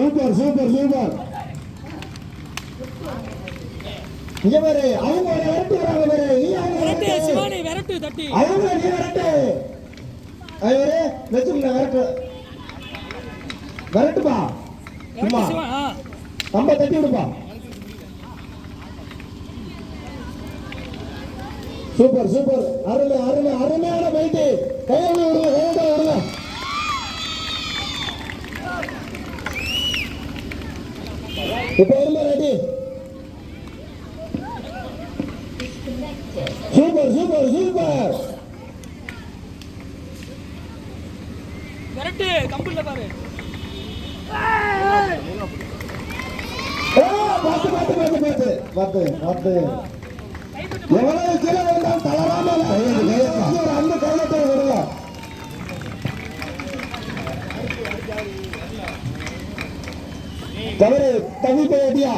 Super super super. Super super. அருமை அருமை அருமையான பைட்டு. இப்ப இருமா ரெடி. Super super super. கம்புல பாரு. ஏ, பார்த்து பார்த்து பார்த்து பார்த்து. பார்த்து பார்த்து. எவ்வளவு கீழே விழுந்தாலும் தளராம தவறு தவி போய் அடியா